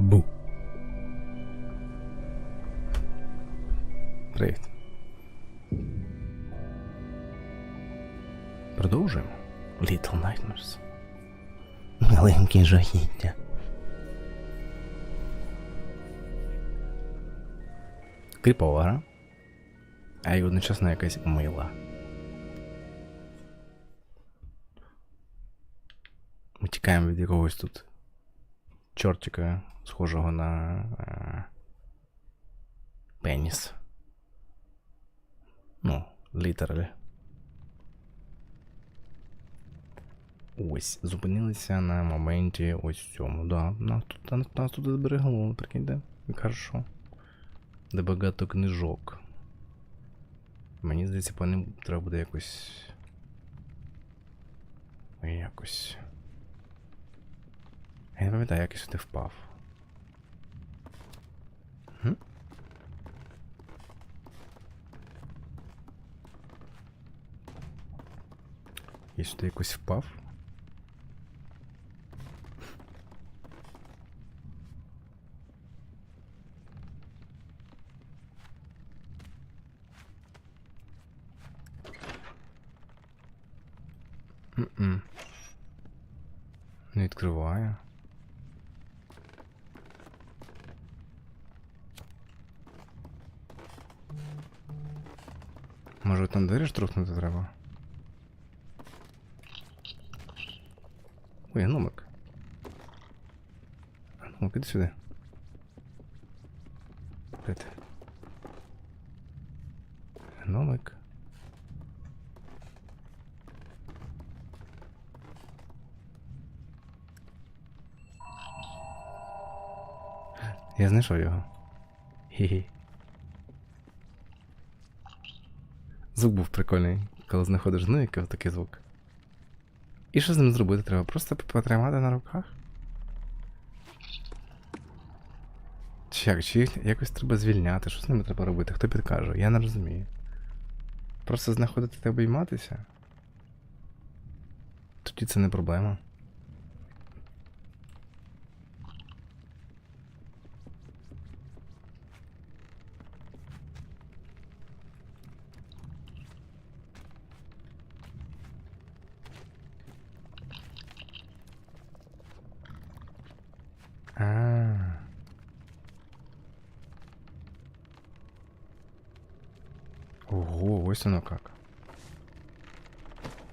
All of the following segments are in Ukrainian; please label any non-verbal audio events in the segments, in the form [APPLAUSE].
Бу. Привіт. Продовжуємо. Little Nightmares. Маленькі жахіття. Кріпова гра. А й одночасно якась мила. Ми тікаємо від якогось тут чортика, схожого на е, пеніс. Ну, літералі. Ось, зупинилися на моменті ось цьому. Да, нас тут, нас, тут зберегло, прикиньте. Хорошо. Де багато книжок. Мені здається, по ним треба буде якось. Якось. Я не пам'ятаю, як я сюди впав. Я сюди якось впав. Не відкриває. Може там двері штрухнути треба? Ой, гномик. Гномик, іди сюди. Де ти? Гномик. Я знайшов його. Хі-хі. Звук був прикольний, коли знаходиш гномика, такий звук. І що з ним зробити треба? Просто потримати на руках? Чи як? Чи якось треба звільняти? Що з ними треба робити? Хто підкаже? Я не розумію. Просто знаходити та обійматися? Тоді це не проблема. А. Ого, ось воно как.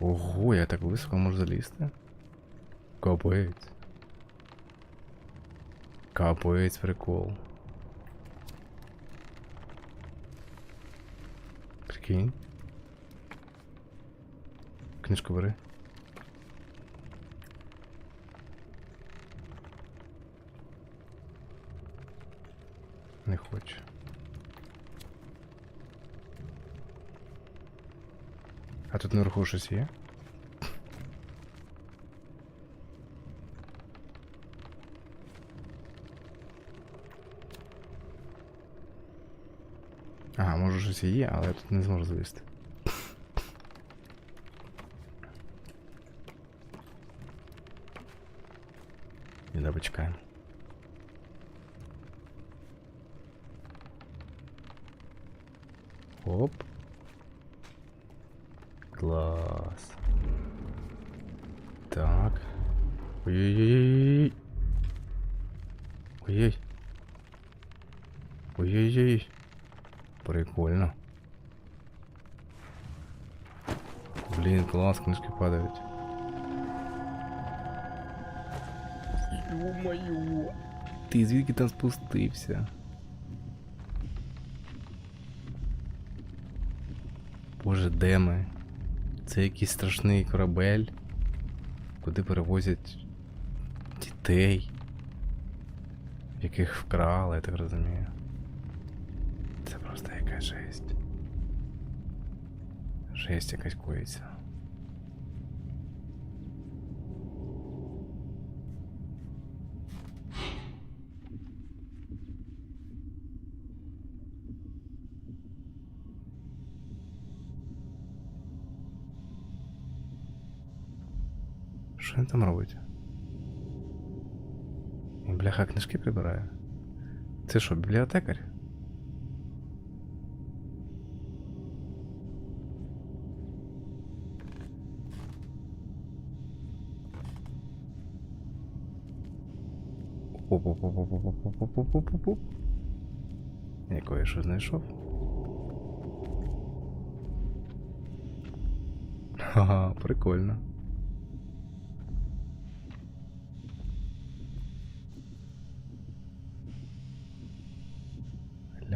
Ого, я так високо можу залізти. Капець. Капець, прикол. Прикинь. Книжку бери. Не хоче. А тут наверху щось є? Ага, може щось і є, але я тут не зможу залізти. І давай почекаємо. Блин, класс, книжки падают. Ё-моё. Ти звідки там спустився? Боже, де ми? Це якийсь страшний корабель, куди перевозять дітей, яких вкрали, я так розумію. Це просто якась жесть. Жесть якась коїться. Що він там робить? Бляха, книжки прибирає. Ти що, бібліотекар? Я кое що знайшов. Ага, прикольно.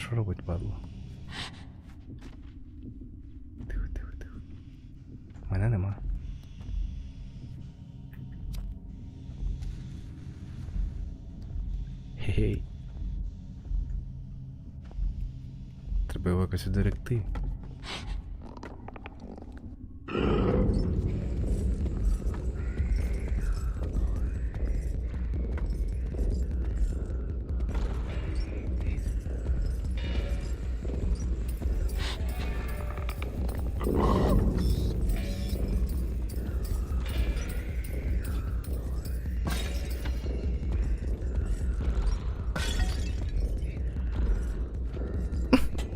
Що робить, падло? Тихо, тихо, тихо. Мене нема. Хе-хей. Треба його якось віддерегти.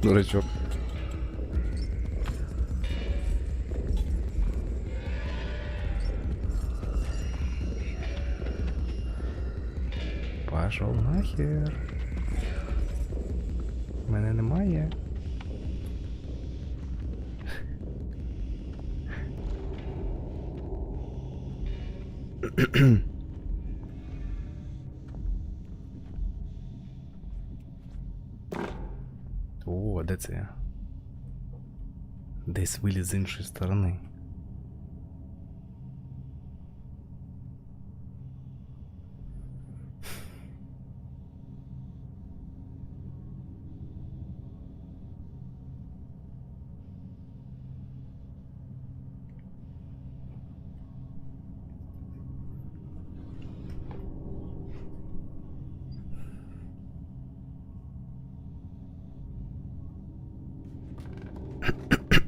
Дурачок. Пошел нахер. Мене немає. О, [CLEARS THROAT] де це я? Десь виліз з іншої сторони.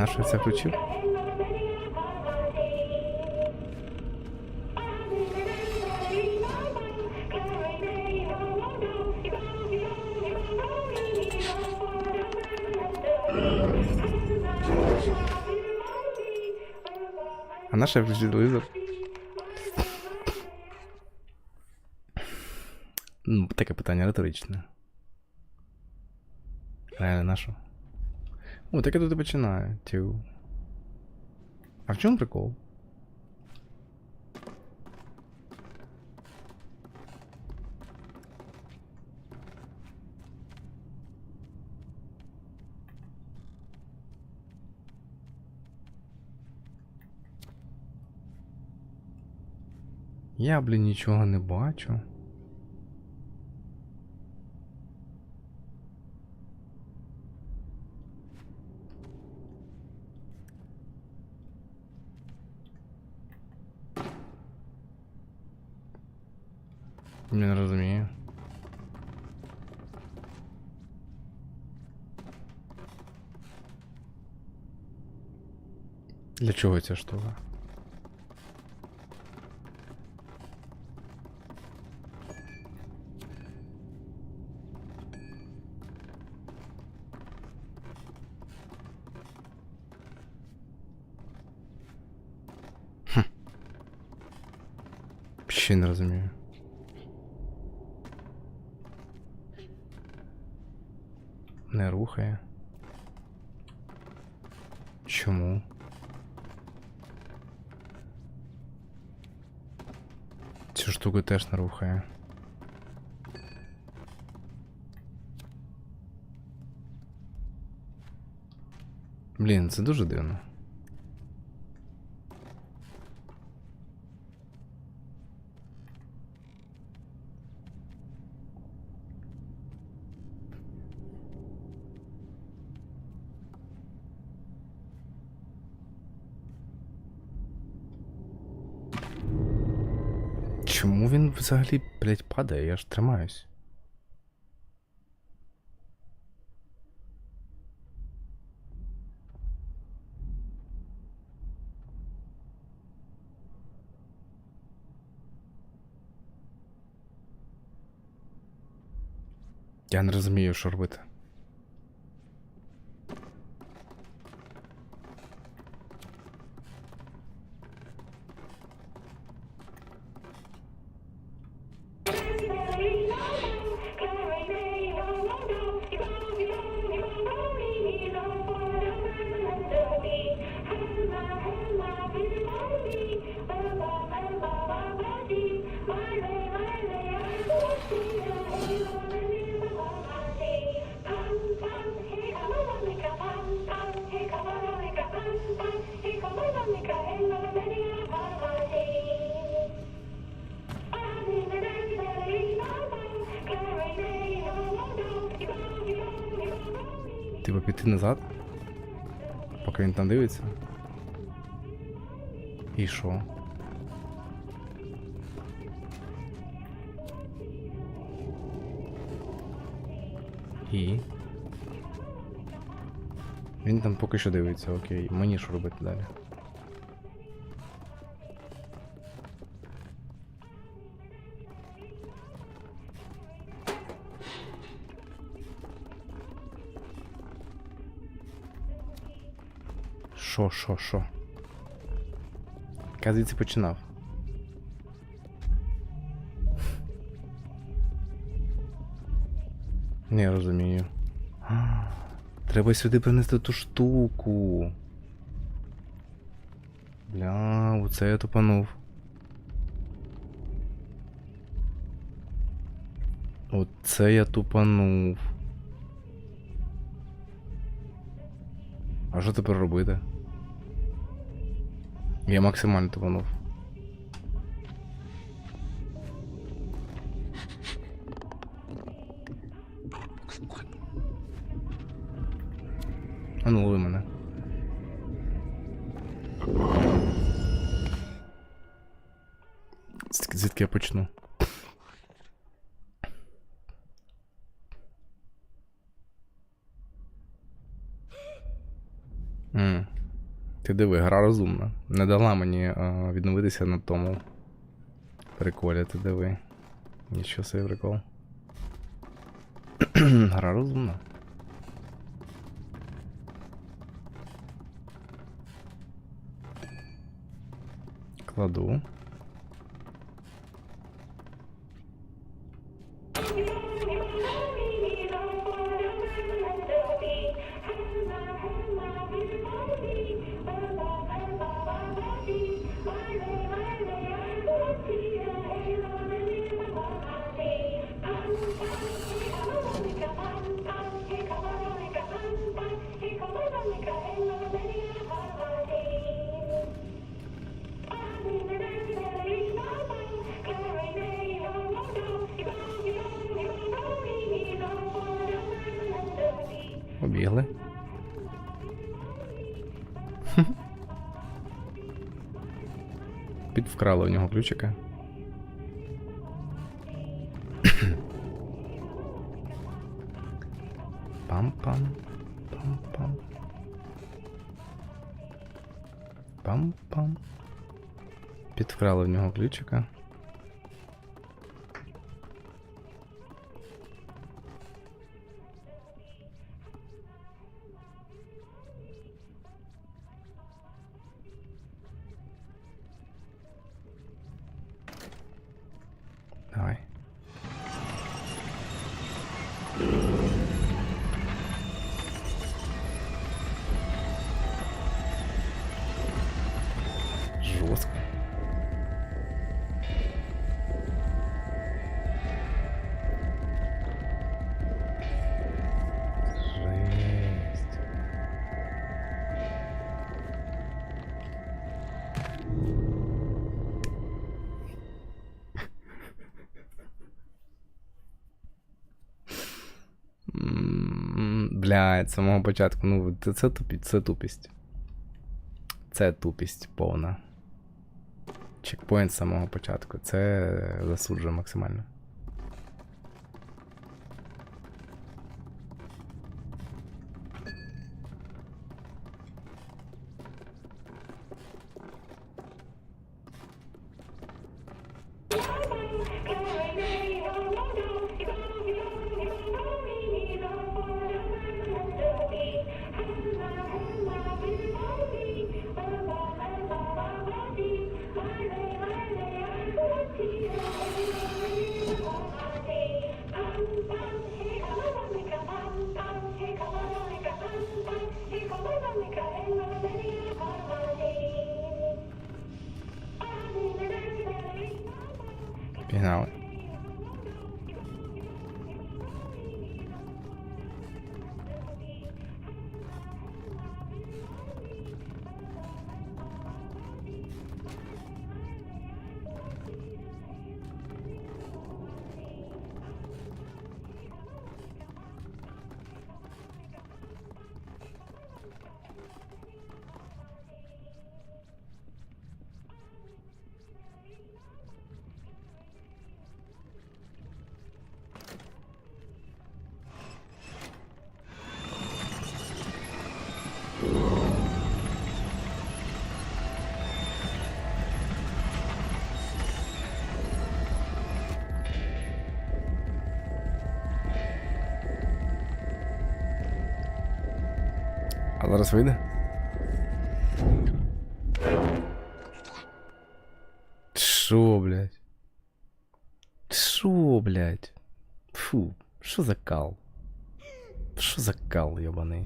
На що це включив? А на що я включив? Ну, таке питання риторичне. Реально, на що? О, так я тут і починаю. Тю. А в чому прикол? Я, блін, нічого не бачу. Не розумію. Для чого ця штука? Хм. Ще не розумію. Не рухає. Чому? Цю штуку теж не рухає. Блін, це дуже дивно. Взагалі, блядь, падає? Я ж тримаюсь. Я не розумію, що робити. Типа піти назад? Поки він там дивиться. І що? І. Він там поки що дивиться, окей. Мені що робити далі? Що, що, що? Я звідси починав. Не розумію. Треба сюди принести ту штуку. Бля, оце я тупанув. Оце я тупанув. А що тепер робити? Я максимально тупанув. А ну лови мене. Звідки- я почну? Ти диви, гра розумна. Не дала мені а, відновитися на тому приколі, ти диви. Нічого собі прикол. [CLEARS THROAT] гра розумна. Кладу. Підвкрали у нього ключика. Пам-пам. Пам-пам. Пам-пам. Підвкрали в нього ключика. М, Бля, самого початку. Ну, це, це, тупі, це тупість. Це тупість повна. чекпоінт з самого початку. Це засуджує максимально. А зараз вийде? Шо, блядь? Шо, блядь? Фу, що за кал? Що за кал, йобаний?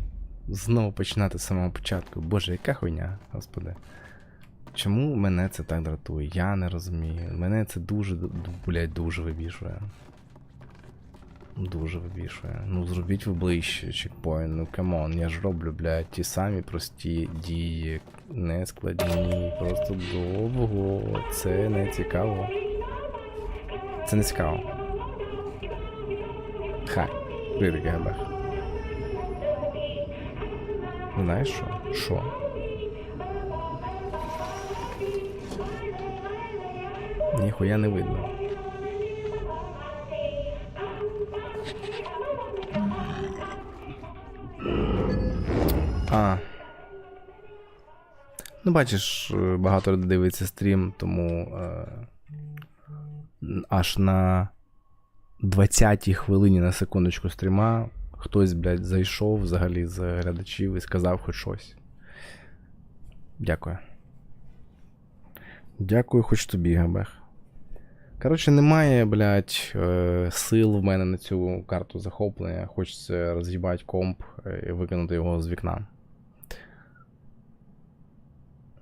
Знову починати з самого початку. Боже, яка хуйня, господи. Чому мене це так дратує? Я не розумію. Мене це дуже, ду- блядь, дуже вибішує. Дуже вибішує. Ну зробіть ви ближче чекпоінт, ну камон, я ж роблю, блядь, ті самі прості дії, не складні, просто довго. Це не цікаво. Це не цікаво. Хай, прийде ГБ. Знаєш що? Що? Ніхуя не видно. А. Ну, бачиш, е, багато людей дивиться стрім, тому е, аж на 20-й хвилині на секундочку стріма хтось, блядь, зайшов взагалі з глядачів і сказав хоч щось. Дякую. Дякую, хоч тобі, Габех. Коротше, немає, блядь, е, сил в мене на цю карту захоплення. Хочеться роз'їбати комп е, і викинути його з вікна.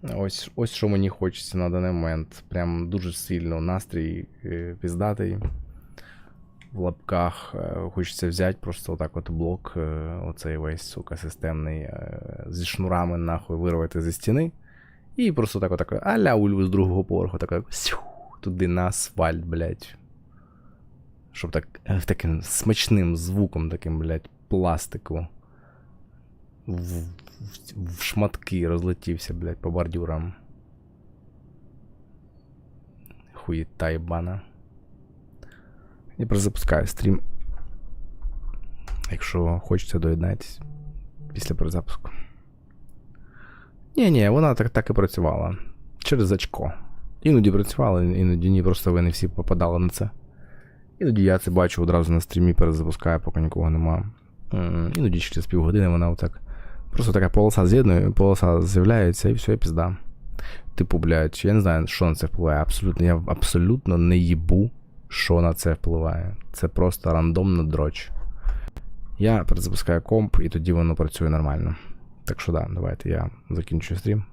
Ось, ось що мені хочеться на даний момент. Прям дуже сильно настрій е, піздатий. В лапках е, хочеться взяти просто отак от блок, е, оцей весь, сука, системний, зі шнурами нахуй вирвати зі стіни. І просто так отак, аля ульву з другого поверху, так туди на асфальт, блядь. Щоб так таким смачним звуком, таким, блядь, пластику. В, шматки розлетівся, блядь, по бордюрам. Хуєта єбана. Я просто запускаю стрім. Якщо хочеться доєднатись після перезапуску. Ні, ні, вона так, так і працювала. Через очко. Іноді працювала, іноді ні, просто ви не всі попадали на це. Іноді я це бачу одразу на стрімі, перезапускаю, поки нікого нема. Іноді через півгодини вона отак. Просто така полоса з'єднує, полоса з'являється і все, і пізда. Типу, блядь, я не знаю, що на це впливає. Абсолютно, я абсолютно не їбу, що на це впливає. Це просто рандомна дроч. Я перезапускаю комп, і тоді воно працює нормально. Так що да, давайте я закінчую стрім.